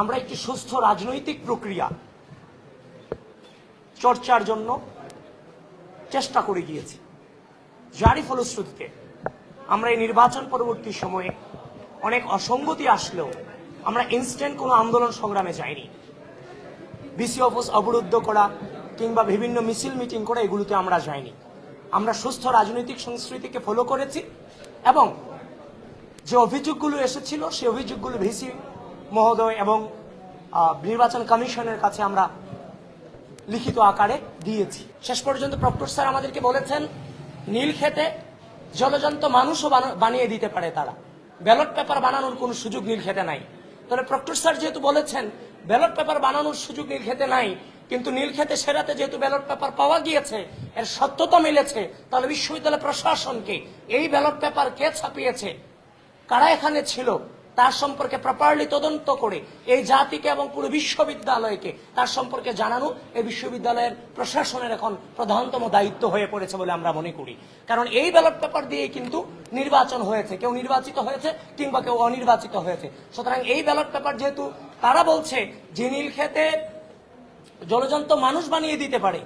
আমরা একটি সুস্থ রাজনৈতিক প্রক্রিয়া চর্চার জন্য চেষ্টা করে গিয়েছি। যারই ফলশ্রুতিতে আমরা এই নির্বাচন পরবর্তী সময়ে অনেক অসঙ্গতি আসলেও আমরা ইনস্ট্যান্ট কোনো আন্দোলন সংগ্রামে যাইনি। বিসি অফিস অবরুদ্ধ করা কিংবা বিভিন্ন মিছিল মিটিং করা এগুলোতে আমরা যাইনি। আমরা সুস্থ রাজনৈতিক সংস্কৃতিকে ফলো করেছি এবং যে অভিযোগগুলো এসেছিল, সেই অভিযোগগুলো ভিসি মহোদয় এবং নির্বাচন কমিশনের কাছে আমরা লিখিত আকারে দিয়েছি। শেষ পর্যন্ত প্রক্টর স্যার আমাদেরকে বলেছেন, নীল খেতে জলজন্ত মানুষও বানা- বানিয়ে দিতে পারে তারা। ব্যালট পেপার বানানোর কোনো সুযোগ নীল খেতে নাই। তাহলে প্রক্টর স্যার যেহেতু বলেছেন, ব্যালট পেপার বানানোর সুযোগ নীল খেতে নাই, কিন্তু নীল খেতে সেরাতে যেহেতু ব্যালট পেপার পাওয়া গিয়েছে, এর সত্যতা মিলেছে, তাহলে বিশ্ববিদ্যালয় প্রশাসনকে এই ব্যালট পেপার কে ছাপিয়েছে? কারা এখানে ছিল? তার সম্পর্কে প্রপারলি তদন্ত করে এই জাতিকে এবং পুরো বিশ্ববিদ্যালয়কে তার সম্পর্কে জানানো এই বিশ্ববিদ্যালয়ের প্রশাসনের এখন প্রধানতম দায়িত্ব হয়ে পড়েছে বলে আমরা মনে করি। কারণ এই ব্যালট পেপার দিয়ে কিন্তু নির্বাচন হয়েছে। কেউ নির্বাচিত হয়েছে কিংবা কেউ অনির্বাচিত হয়েছে। সুতরাং এই ব্যালট পেপার যেহেতু তারা বলছে যে নীলক্ষেতে জলজন্ত মানুষ বানিয়ে দিতে পারে,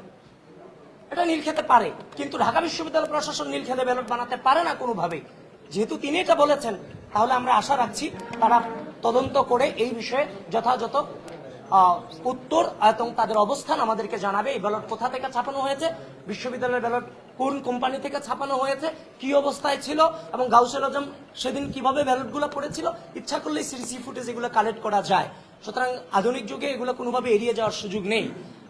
এটা নীল খেতে পারে। কিন্তু ঢাকা বিশ্ববিদ্যালয় প্রশাসন নীল খেতে ব্যালট বানাতে পারে না কোনোভাবে। যেহেতু তিনি এটা বলেছেন তাহলে আমরা আশা রাখছি তারা তদন্ত করে এই বিষয়ে যথাযথ উত্তর এবং তাদের অবস্থান আমাদেরকে জানাবে। এই ব্যালট কোথা থেকে ছাপানো হয়েছে? বিশ্ববিদ্যালয়ের ব্যালট কোন কোম্পানি থেকে ছাপানো হয়েছে? কি অবস্থায় ছিল? এবং গাউসের আজম সেদিন কীভাবে ব্যালটগুলো পড়েছিল? ইচ্ছা করলে সিরিসি ফুটেজ এগুলো কালেক্ট করা যায়। সুতরাং আধুনিক যুগে এগুলো কোনোভাবে এড়িয়ে যাওয়ার সুযোগ নেই।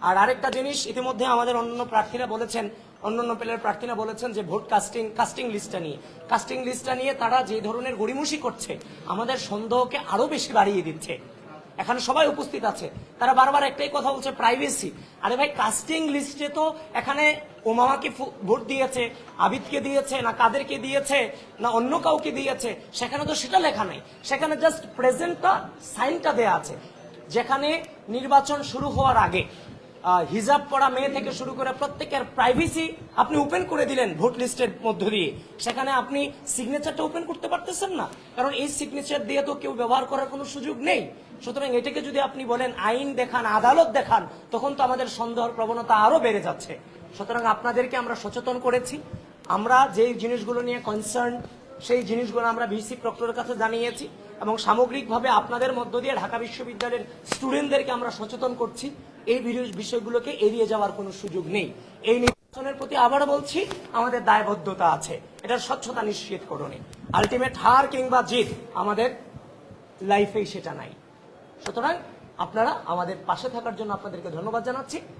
আর আরেকটা জিনিস ইতিমধ্যে আমাদের অন্যান্য প্রার্থীরা বলেছেন অন্যান্য প্লেয়ার প্রার্থীরা বলেছেন যে ভোট কাস্টিং কাস্টিং লিস্টটা নিয়ে। কাস্টিং লিস্টটা নিয়ে তারা যে ধরনের গড়িমসি করছে, আমাদের সন্দেহকে আরও বেশি বাড়িয়ে দিচ্ছে। এখানে সবাই উপস্থিত আছে। তারা বারবার একটাই কথা বলছে প্রাইভেসি আরে ভাই কাস্টিং লিস্টে তো এখানে ওমামাকে ভোট দিয়েছে, আবিদকে দিয়েছে, না কাদেরকে দিয়েছে, না অন্য কাউকে দিয়েছে। সেখানে তো সেটা লেখা নেই। সেখানে জাস্ট প্রেজেন্টটা সাইনটা দেয়া আছে। যেখানে নির্বাচন শুরু হওয়ার আগে। হিজাব পড়া মেয়ে থেকে শুরু করে প্রত্যেকের প্রাইভেসি আপনি ওপেন করে দিলেন ভোট লিস্টের মধ্য দিয়ে। সেখানে আপনি সিগনেচারটা ওপেন করতে পারতেছেন না। কারণ এই সিগনেচার দিয়ে তো কেউ ব্যবহার করার কোনো সুযোগ নেই। সুতরাং এটাকে যদি আপনি বলেন আইন দেখান, আদালত দেখান, তখন তো আমাদের সন্দেহের প্রবণতা আরও বেড়ে যাচ্ছে। সুতরাং আপনাদেরকে আমরা সচেতন করেছি। আমরা যেই জিনিসগুলো নিয়ে কনসার্ন সেই জিনিসগুলো আমরা ভিসি প্রক্টরের কাছে জানিয়েছি এবং সামগ্রিকভাবে আপনাদের মধ্য দিয়ে ঢাকা বিশ্ববিদ্যালয়ের স্টুডেন্টদেরকে আমরা সচেতন করছি। এই বিষয়গুলোকে এড়িয়ে যাওয়ার কোনো সুযোগ নেই। এই নির্বাচনের প্রতি আবার বলছি, আমাদের দায়বদ্ধতা আছে। এটার স্বচ্ছতা নিশ্চিত করণে আলটিমেট হার কিংবা জিত আমাদের লাইফেই সেটা নাই। সুতরাং আপনারা আমাদের পাশে থাকার জন্য আপনাদেরকে ধন্যবাদ জানাচ্ছি।